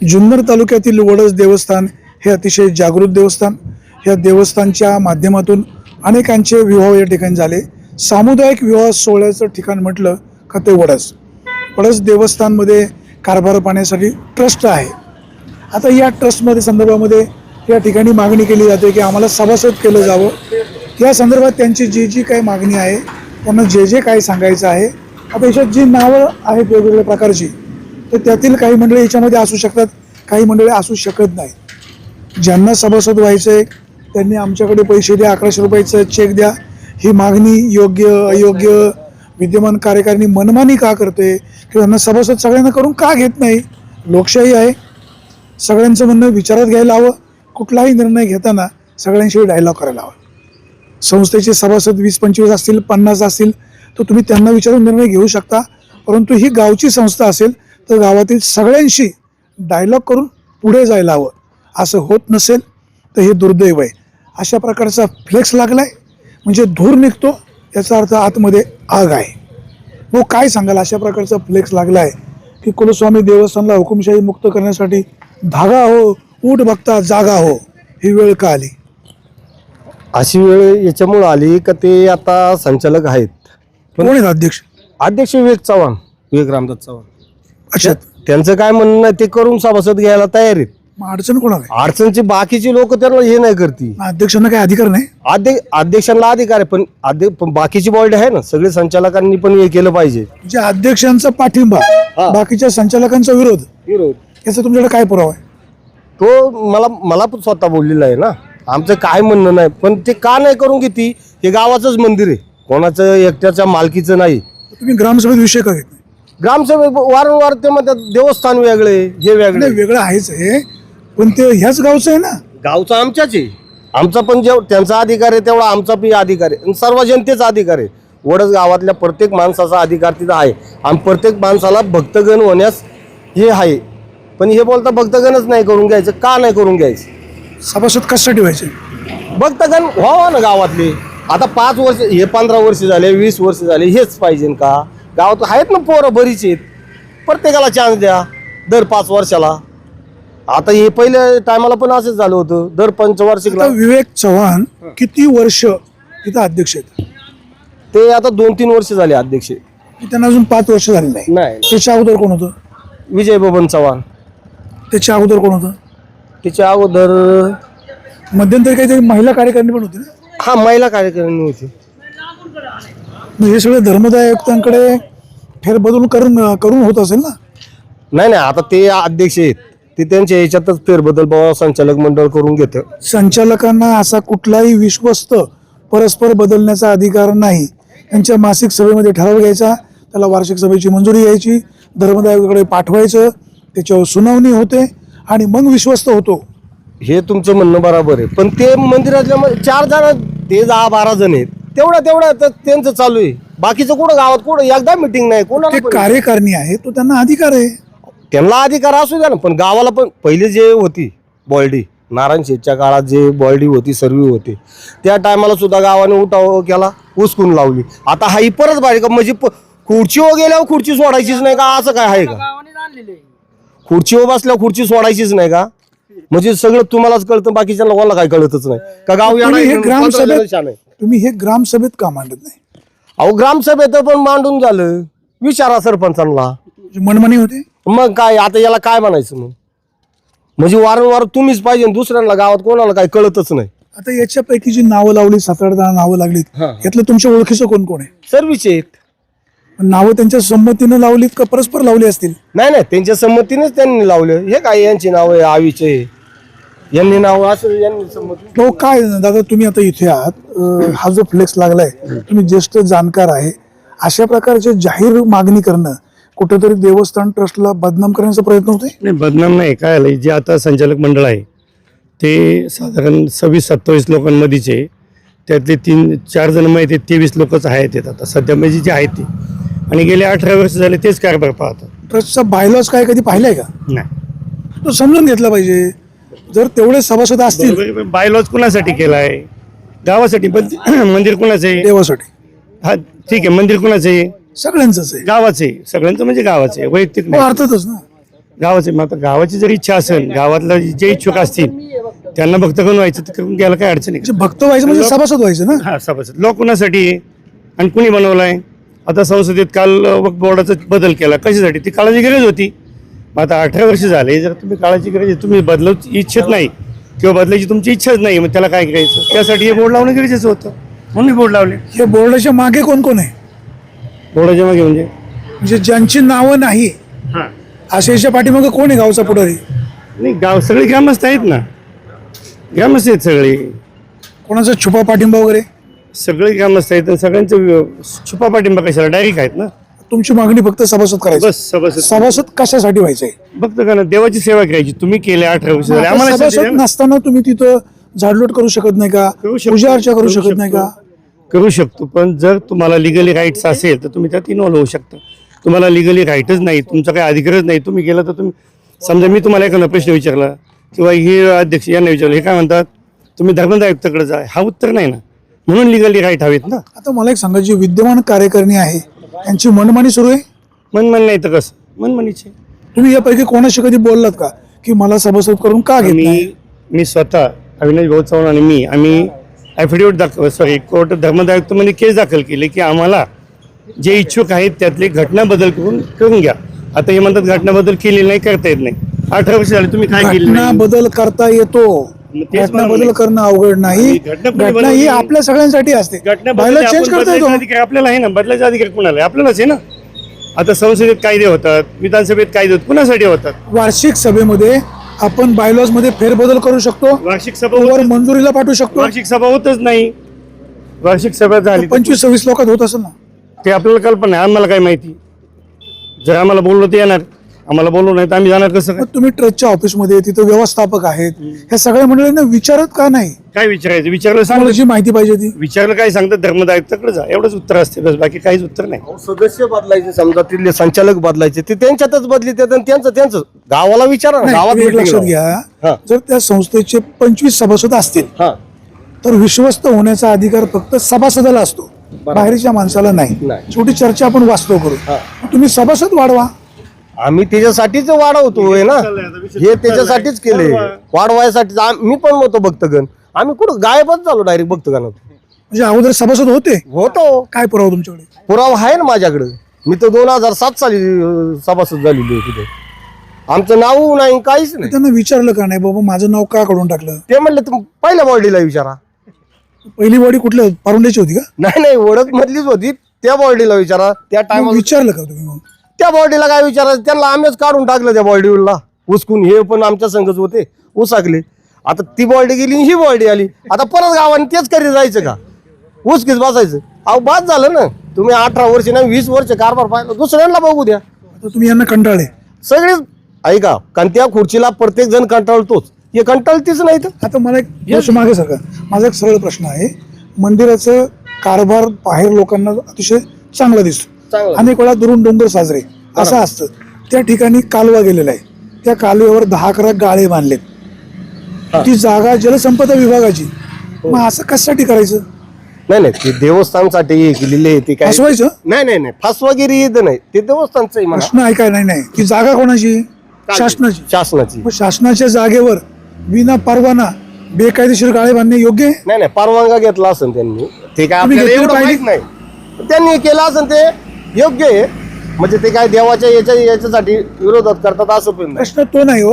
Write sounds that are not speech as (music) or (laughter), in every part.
जुन्नर तालुक्यातील वडस देवस्थान हे अतिशय जागृत देवस्थान. या देवस्थानच्या माध्यमातून अनेकांचे विवाह या ठिकाणी झाले. सामुदायिक विवाह सोहळ्याचं ठिकाण म्हटलं का ते वडस. वडस देवस्थानमध्ये कारभार पाहण्यासाठी ट्रस्ट आहे. आता या ट्रस्टमध्ये संदर्भामध्ये या ठिकाणी मागणी केली जाते की आम्हाला सभासद केलं जावं. या संदर्भात त्यांची जी जी काही मागणी आहे त्यांना जे जे काही सांगायचं आहे आता याच्यात जी नावं आहेत वेगवेगळ्या प्रकारची तर त्यातील काही मंडळी याच्यामध्ये असू शकतात काही मंडळी असू शकत नाही. ज्यांना सभासद व्हायचं आहे त्यांनी आमच्याकडे पैसे द्या अकराशे रुपयाचं चेक द्या. ही मागणी योग्य अयोग्य विद्यमान कार्यकारिणी मनमानी का करते? किंवा त्यांना सभासद सगळ्यांना करून का घेत नाही? लोकशाही आहे. सगळ्यांचं म्हणणं विचारात घ्यायला हवं. कुठलाही निर्णय घेताना सगळ्यांशी डायलॉग करायला हवा. संस्थेचे सभासद वीस पंचवीस असतील पन्नास असतील तर तुम्ही त्यांना विचारून निर्णय घेऊ शकता. परंतु ही गावची संस्था असेल तर गावातील सगळ्यांशी डायलॉग करून पुढे जायला हवं. असं होत नसेल तर हे दुर्दैव आहे. अशा प्रकारचा फ्लेक्स लागलाय म्हणजे धूर निघतो याचा अर्थ आतमध्ये आग आहे. मग काय सांगाल अशा प्रकारचा फ्लेक्स लागला आहे की कुलस्वामी देवस्थानला हुकुमशाही मुक्त करण्यासाठी धागा हो ऊट बघता जागा हो ही वेळ का आली? अशी वेळ याच्यामुळे आली का ते आता संचालक आहेत. कोण आहेत अध्यक्ष? अध्यक्ष विवेक चव्हाण विवेक रामदास चव्हाण. अच्छा त्यांचं काय म्हणणं आहे ते करून सभासद घ्यायला तयार आहेत. मग अडचण कोणाला अडचणची बाकीची लोक त्यांना हे नाही करती. अध्यक्षांना काही अधिकार नाही? अध्यक्ष अध्यक्षांना अधिकार आहे पण अध्यक्ष पण बाकीची बॉडी आहे ना सगळे संचालकांनी पण हे केलं पाहिजे. म्हणजे अध्यक्षांचा पाठिंबा हा. बाकीच्या संचालकांचा विरोध याचा तुमच्याकडे काय पुरावा आहे? तो मला मला पण स्वतः बोललेला आहे ना. आमचं काय म्हणणं नाही पण ते का नाही करून घेती? हे गावाचंच मंदिर आहे. कोणाचं एकट्याच्या मालकीचं नाही. तुम्ही ग्रामसभेत विषय का घेत नाही ग्रामसभेत वारंवार ते म्हणतात देवस्थान वेगळे हे वेगळे. नाही वेगळं आहेच आहे पण ते ह्याच गावचं आहे ना. गावचा आमच्याच आहे. आमचा पण जेव त्यांचा अधिकार आहे तेवढा आमचा बी अधिकार आहे. आणि सर्व जनतेचा अधिकार आहे. वडच गावातल्या प्रत्येक माणसाचा अधिकार तिथं आहे. आणि प्रत्येक माणसाला भक्तगण होण्यास हे आहे. पण हे बोलता भक्तगणच नाही करून घ्यायचं. का नाही करून घ्यायचं? सभासद कशासाठी व्हायचे? भक्तगण व्हावा ना गावातले. आता पाच वर्ष हे पंधरा वर्ष झाले वीस वर्ष झाले हेच पाहिजे का? गावात आहेत ना पोरं बरीच आहेत. प्रत्येकाला चान्स द्या दर पाच वर्षाला. आता हे पहिल्या टायमाला पण असंच झालं होतं. दर पंचवार्षिकला आता विवेक चव्हाण किती वर्ष तिथं अध्यक्ष आहेत? ते आता दोन तीन वर्ष झाले अध्यक्ष त्यांना अजून पाच वर्ष झाले नाही. नाही त्याच्या अगोदर कोण होतं? विजय बबन चव्हाण. त्याच्या अगोदर कोण होतं? त्याच्या अगोदर मध्यंतरी काहीतरी महिला कार्यकारिणी पण होती ना? हा महिला कार्यकारिणी होती. मग हे सगळे धर्मदाय आयुक्तांकडे फेरबदल करून करून होत असेल ना? नाही नाही आता ते अध्यक्ष आहेत. ते त्यांच्या याच्यातच फेरबदल बाबा संचालक मंडळ करून घेतं. संचालकांना असा कुठलाही विश्वस्त परस्पर बदलण्याचा अधिकार नाही. त्यांच्या मासिक सभेमध्ये ठराव घ्यायचा त्याला वार्षिक सभेची मंजुरी घ्यायची धर्मदायाकडे पाठवायचं त्याच्यावर सुनावणी होते आणि मग विश्वस्त होतो. हे तुमचं म्हणणं बरोबर आहे. पण ते मंदिरातल्या चार जण ते दहा बारा जण आहेत. तेवढं तेवढं तर त्यांचं चालू आहे. बाकीचं कुठं गावात कुठं? एकदा मिटिंग नाही. ते पण- कार्यकारिणी आहे तो त्यांना अधिकार आहे. त्यांना अधिकार असू द्या ना पण गावाला पण पहिले जे होती बॉल्डी नारायण शेठच्या काळात जे बॉल्डी होती सर्वी होती त्या टायमाला सुद्धा गावाने उठाव केला उचकून लावली. आता हा ही परत बारीक म्हणजे प- खुर्चीवर गेल्यावर खुर्ची सोडायचीच नाही का? असं काय आहे का? खुर्चीवर बसल्यावर खुर्ची सोडायचीच नाही का? म्हणजे सगळं तुम्हालाच कळतं बाकीच्या लोकांना काय कळतच नाही. का गाव तुम्ही हे जण ग्रामसभेत आहे. तुम्ही हे ग्रामसभेत का मांडत नाही? अहो ग्रामसभेत पण मांडून झालं. विचारा सरपंचांना. मनमानी होते? मग काय आता याला काय म्हणायचं मग? म्हणजे वारंवार तुम्हीच पाहिजे आणि दुसऱ्यांना गावात कोणाला काय कळतच नाही. आता याच्यापैकी जी नावं लावली सात आठ नावं लागलीत हा. यातलं तुमच्या ओळखीचं कोण कोण आहे? सर्विस आहेत. नावं त्यांच्या संमतीनं लावलीत का परस्पर लावली असतील? नाही नाही त्यांच्या संमतीनेच त्यांनी लावलं. हे काय यांची नाव आहे आवीचे यांनी नाव असं यांनी संमती तो काय दादा तुम्ही आता इथे आहात. अं, हा जो फ्लेक्स लागलाय तुम्ही ज्येष्ठ जाणकार आहे. अशा प्रकारचे जाहीर मागणी करणं कुठेतरी देवस्थान ट्रस्टला बदनाम करण्याचा प्रयत्न होतोय? नाही बदनाम नाही. काय आलं जे आता संचालक मंडळ आहे ते साधारण सव्वीस सत्तावीस लोकांमध्येचे त्यातले तीन चार जण माहिती आहेत तेवीस लोकच आहेत येत आता. सध्या म्हणजे जे आहेत ते. आणि गेले अठरा वर्ष झाले तेच कारभार पाहतात. ट्रस्टचा बायलॉस काय कधी पाहिलाय का? नाही. तो समजून घेतला पाहिजे. जर तेवढे सभासद असतील. बायलॉज कुणासाठी केला आहे गावासाठी पण (clears throat) मंदिर कुणाचं आहे? देवासाठी. हा ठीक आहे. मंदिर कुणाचं आहे? सगळ्यांचंच आहे. गावाचं आहे. सगळ्यांचं म्हणजे गावाचं आहे. वैयक्तिक हो नाही. अर्थातच ना. गावाचे मग आता गावाची जर इच्छा असेल गावातला जे इच्छुक असतील त्यांना भक्त करून व्हायचं तर करून घ्यायला काय अडचण आहे म्हणजे भक्त व्हायचं म्हणजे सभासद व्हायचं ना? हा सभासद. लॉ कुणासाठी? आहे आणि कुणी बनवलाय? आता संसदेत काल अ, वक्फ बोर्डाचा बदल केला. कशासाठी? ती काळाची गरज होती. मग आता अठरा वर्ष झाले जर तुम्ही काळाची गरज तुम्ही बदलू इच्छित नाही. किंवा बदलायची तुमची इच्छाच नाही मग त्याला काय करायचं? त्यासाठी हे बोर्ड लावणं गरजेचं होतं. म्हणून बोर्ड लावले. हे बोर्डाच्या मागे कोण कोण आहे? बोर्डाच्या मागे म्हणजे? म्हणजे ज्यांची नावं नाही हां. अशाच्या पाठीमागे कोण आहे गावचा पुढारी? नाही गाव सगळे ग्रामस्थ आहेत ना. ग्रामस्थ आहेत सगळे. कोणाचा छुपा पाठिंबा वगैरे? सगळे ग्रामस्थ आहेत आणि सगळ्यांचं व्य- छुपा पाठिंबा कशाला? डायरेक्ट आहेत ना. तुमची मागणी फक्त सभासद करायची. बस सभासद. सभासद कशासाठी व्हायचंय? बघतो का ना देवाची सेवा करायची तुम्ही केल्या अठरा वर्ष झाले. आम्हाला सभासद. नसताना तुम्ही तिथं झाडलोट करू शकत नाही का? करू शकतो. पूजा अर्चा करू शकत नाही का. करू शकतो पण जर तुम्हाला लिगली राईट्स असेल तर तुम्ही त्यात इन्व्हॉल्व होऊ शकता. तुम्हाला लिगली राईटच नाही तुमचा काही अधिकारच नाही. तुम्ही गेला तर तुम्ही समजा मी तुम्हाला एखादा प्रश्न विचारला किंवा हे अध्यक्ष यांना विचारलं हे काय म्हणतात? तुम्ही धर्मदाय आयुक्ताकडे जा. हा उत्तर नाही ना. म्हणून लिगली राईट हवेत ना. आता मला एक सांगा जी विद्यमान कार्यकारिणी आहे त्यांची मनमानी सुरू आहे? मनमन नाही तर कसं? मनमनीचे. तुम्ही यापैकी कोणाशी कधी बोललात का? की मला सभासद करून का घेत मी मी स्वतः अविनाश भाऊ चव्हाण आणि मी आम्ही ॲफिडेविट दाखव सॉरी कोर्ट धर्मदायुक्तमध्ये केस दाखल केली की आम्हाला जे इच्छुक आहेत त्यातले घटना बदल करून करून घ्या. आता हे म्हणतात घटना बदल केलेली नाही करता येत नाही. अठरा वर्ष झाले तुम्ही काय केलं बदल करता येतो. तेच घटना बदल. करणं अवघड नाही. घटना ही बनवली? आपल्या सगळ्यांसाठी असते. घटना बदल चेंज करता येतो अधिकार आपल्याला आहे ना? बदलायचा अधिकार कुणाला आहे? आपल्यालाच आहे ना? आता संसदेत कायदे होतात विधानसभेत कायदे होतात कुणासाठी होतात? वार्षिक सभेमध्ये आपण बायलॉजमध्ये फेरबदल करू शकतो वार्षिक सभा मंजुरीला पाठवू शकतो. वार्षिक सभा होतच नाही. वार्षिक सभा झाली पंचवीस सव्वीस लोकात होत असेल ना? ते आपल्याला कल्पना आहे आम्हाला काय माहिती? जर आम्हाला बोललो ते येणार. आम्हाला बोललो नाही तर आम्ही जाणार कसं काय? मग तुम्ही ट्रस्टच्या ऑफिसमध्ये तिथं व्यवस्थापक आहेत. ह्या सगळ्या मंडळींना विचारत का नाही? काय विचारायचं? विचारलं तुम्हाला सांग जी माहिती पाहिजे ती विचारलं काय सांगतात? धर्मदायुक्ताकडे जा. एवढंच उत्तर असते बस बाकी काहीच उत्तर नाही. अहो, सदस्य बदलायचे समजा तिथले संचालक बदलायचे ते त्यांच्यातच बदली आणि त्यांचं त्यांचं. गावाला विचारा ना नाही, गावात तुम्ही एक meeting लक्षात लावा. घ्या. हा. जर त्या संस्थेचे पंचवीस सभासद असतील हा. तर विश्वस्त होण्याचा अधिकार फक्त सभासदाला असतो. बाहेरच्या माणसाला नाही. नाही. छोटी चर्चा आपण वास्तव करू. हा. तुम्ही सभासद वाढवा. आम्ही त्याच्यासाठीच वाढवतोय ना? हे त्याच्यासाठीच केले वाढवायसाठी मी पण होतो भक्तगण. आम्ही कुठं गायबच झालो डायरेक्ट भक्तगणात. म्हणजे अगोदर सभासद होते? होतो. काय पुरावा तुमच्याकडे? पुरावा आहे ना माझ्याकडे. मी तर दोन हजार सात साली सभासद झालेली आहे तिथे. आमचं नाव नाही काहीच नाही. त्यांना विचारलं का नाही बाबा माझं नाव का काढून टाकलं? ते म्हणले तुम पहिल्या बॉडीला विचारा. पहिली बॉडी कुठल्या? पारुंड्याची होती का? नाही नाही ओळख मधलीच होती. त्या बॉडीला विचारा. त्या टायमाला विचारलं का तुम्ही मग? त्या बॉडीला काय विचारायचं? त्यांना आम्हीच काढून टाकलं त्या बॉडीला. उचकून हे पण आमच्या संघच होते. उसाकले. आता ती बॉडी गेली ही बॉडी आली. आता परत गावाने तेच करीत जायचं का? उचकीच बसायचं. अहो बाद झालं ना. तुम्ही अठरा वर्ष नाही वीस वर्ष कारभार पाहिलं. दुसऱ्यांना बघू द्या. आता तुम्ही यांना कंटाळले. सगळेच ऐका कारण त्या खुर्चीला प्रत्येक जण कंटाळतोच. हे कंटाळतीच नाही तर आता मला एक प्रश्न मागे सारखा माझा एक सरळ प्रश्न आहे. मंदिराचं कारभार बाहेर लोकांना अतिशय चांगला दिसतो. अनेक वेळा दुरून डोंगर साजरे. असं असतं. त्या ठिकाणी कालवा गेलेला आहे. त्या कालव्यावर दहा अकरा गाळे बांधलेत. ती जागा जलसंपदा विभागाची. हो. मग असं कशासाठी करायचं? नाही नाही ते देवस्थानसाठी हे केलेले आहे ते काय फसवायचं? नाही नाही नाही फसवागिरी येत नाही. ते देवस्थानचं प्रश्न ऐकाय नाही नाही. ती जागा कोणाची? शासनाची. शासनाची. मग शासनाच्या जागेवर विना परवाना बेकायदेशीर गाळे बांधणे योग्य आहे? नाही नाही परवानगा घेतला असेल त्यांनी. ते काय आपल्याला एवढं? माहीत नाही. त्यांनी केलं असेल ते. योग्य आहे. म्हणजे ते काय देवाच्या याच्या याच्यासाठी विरोधात करतात असं पण नाही. प्रश्न तो नाही हो.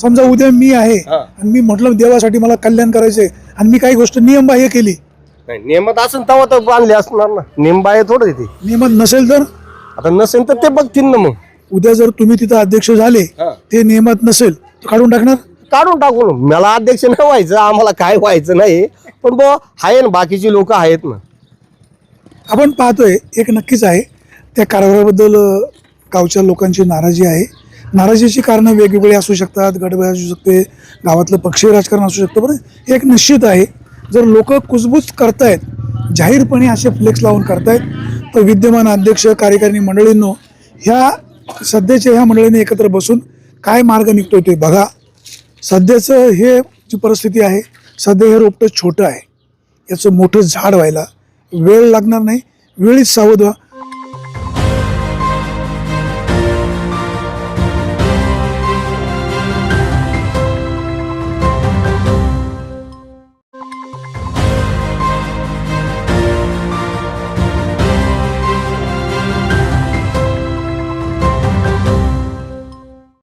समजा उद्या मी आहे हा. आणि मी म्हटलं देवासाठी मला कल्याण करायचंय आणि मी काही गोष्ट नियमबाह्य केली. नाही नियमात असेल तेव्हा तर बांधले असणार ना. नियम आहे थोडं ते. नियमात नसेल तर? आता नसेल तर ते बघतील ना मग. उद्या जर तुम्ही तिथं अध्यक्ष झाले हा. ते नियमात नसेल तर काढून टाकणार? काढून टाकू ना. मला अध्यक्ष नाही व्हायचं आम्हाला काय व्हायचं नाही. पण बुवा आहे ना बाकीची लोक आहेत ना. आपण पाहतोय एक नक्कीच आहे त्या कारभाराबद्दल गावच्या लोकांची नाराजी आहे. नाराजीची कारणं वेगवेगळी असू शकतात गडबड असू शकते गावातलं पक्षीय राजकारण असू शकतं बरं एक निश्चित आहे. जर लोक कुजबूज करतायत जाहीरपणे असे फ्लेक्स लावून करतायत तर विद्यमान अध्यक्ष कार्यकारिणी मंडळींनो ह्या सध्याच्या ह्या मंडळींनी एकत्र बसून काय मार्ग निघतो ते बघा. सध्याचं हे जी परिस्थिती आहे सध्या हे रोपटं छोटं आहे. याचं मोठं झाड व्हायला वेळ लागणार नाही. वेळीच सावध व्हा.